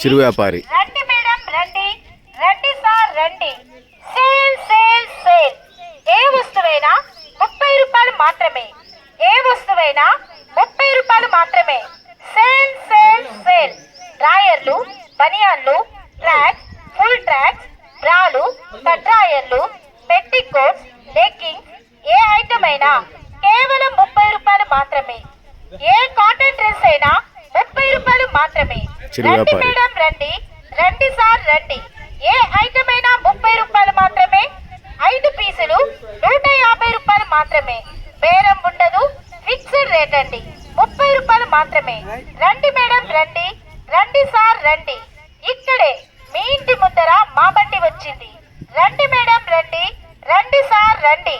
చిరు వ్యాపారి. రండి మేడం రండి. రండి సార్ రండి. సేల్ సేల్ ఏ ముప్పై రూపాయలు మాత్రమే. ఏ వస్తువైనా ముప్పై రూపాయలు మాత్రమే. సేల్ సేల్ డ్రాయర్లు ఫుల్ ట్రాక్స్ డ్రాయర్లు పెట్టికోట్స్ ఏ ఐటమ్ అయినా మాత్రమే. ఏ కాటన్ డ్రెస్ అయినా ముప్పై రూపాయలు మాత్రమే. రండి. మేడం రండి. రండి సార్ రండి. ఏ ఐటమ్ అయినా ముప్పై రూపాయలు మాత్రమే. ఐదు పీసులు నూట యాభై రూపాయలు మాత్రమే. బేరం ఉండదు ఫిక్స్డ్ రేట్ అండి. ముప్పై రూపాయలు మాత్రమే. రండి మేడం రండి. రండి సార్ రండి. ఇక్కడే మీ ఇంటి ముందర మా బండి వచ్చింది. రండి మేడం రండి. రండి సార్ రండి.